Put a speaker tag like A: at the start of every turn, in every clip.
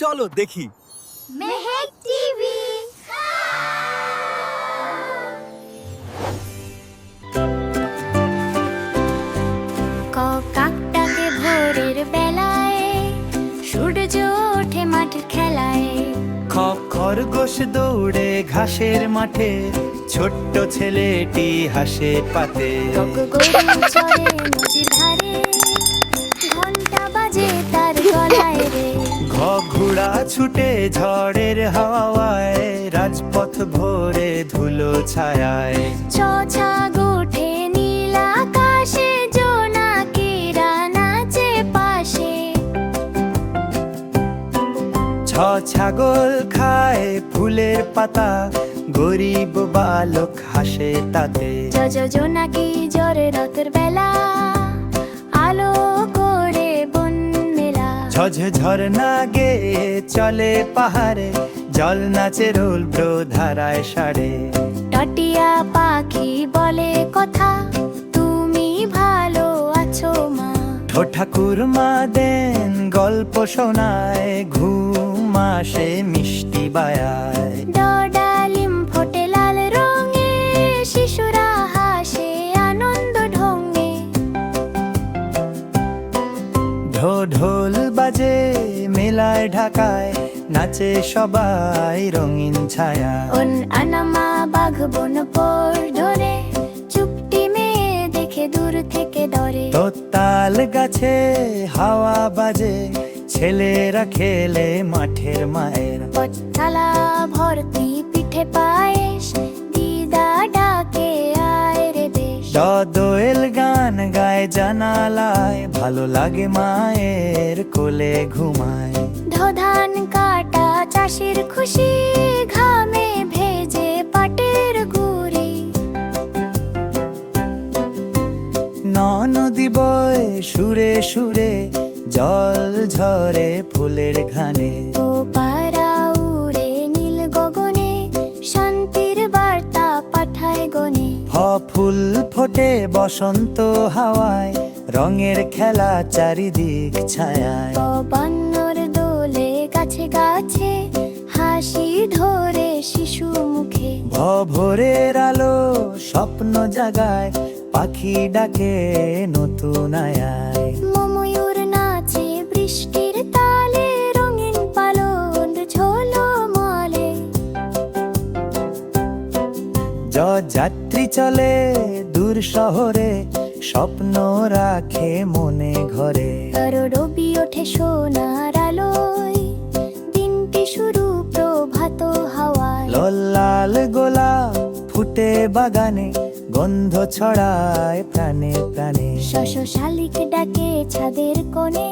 A: চলো দেখি।
B: মেহেক টিভি। কাকটাকে ভোরের বেলায় সূর্য ওঠে মাঠের খেলায়।
C: খপ খরগোশ দৌড়ে ঘাসের মাঠে ছোট্ট ছেলেটি হাসে পাতে।
B: গরু চড়ে নদীর ধারে
C: ছুটে ঝড়ের হাওয়ায় রাজপথ ভরে ধুলো ছায়ায়।
B: চচা গোঠে নীল আকাশে জোনাকিরা নাচে পাশে।
C: ছ ছাগল খায় ফুলের পাতা গরিব বালক হাসে তাতে।
B: জোনাকি জোরে রাতের বেলা। আলো
C: ঝঝ ঝরনা গে চলে পাহাড়ে জল নাচে রোল ধারায় সাড়ে।
B: টটিয়া পাখি বলে কথা তুমি ভালো আছো মা।
C: ঠাকুর মা দেন গল্প শোনায় ঘুম আসে মিষ্টি বায়ায়। ঢো ঢোল বাজে মেলায় ঢাকায় নাচে সবাই রঙিন ছায়া।
B: অন আনামা বাঘ বন পর ধরে চুপটি মেয়ে দেখে দূর থেকে ডরে
C: তাল গাছে হাওয়া বাজে ছেলেরা খেলে মাঠের মায়ের।
B: থালা ভর্তি পিঠে পায়েস দিদা ডাকে আয় রে দেশ
C: ড দোয়েল গান গায় জানালায় ভালো লাগে মায়ের কোলে ঘুমায়।
B: ধান কাটা চাষির খুশি ঘামে ভেজে পাটের গুড়ি।
C: ন নদী বয় সুরে সুরে জল ঝরে ফুলের ঘানে।
B: ও
C: ফোটে বসন্ত হাওয়ায় রঙের খেলা চারিদিক ছায়ায়।
B: বান্নর দোলে গাছে গাছে হাসি ধরে শিশু মুখে।
C: ভোরের আলো স্বপ্ন জাগায় পাখি ডাকে নতুন আয়ায়।
B: ময়ূর নাচে বৃষ্টির তালে রঙিন পালন ঝোলো মলে।
C: যাত্রী চলে শহরে স্বপ্ন রাখে মনে ঘরে।
B: আর রবি ওঠে সোনার আলোয় দিনটি শুরু প্রভাত হাওয়ায়।
C: লাল গোলাপ ফুটে বাগানে গন্ধ ছড়ায় প্রাণে প্রাণে।
B: শশ শালিক ডাকে ছাদের কোণে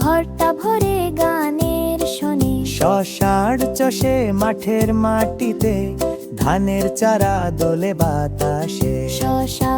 B: ঘরটা ভরে গানের শোনে।
C: শশার চষে মাঠের মাটিতে ধানের চারা দোলে বাতাসে।
B: শশা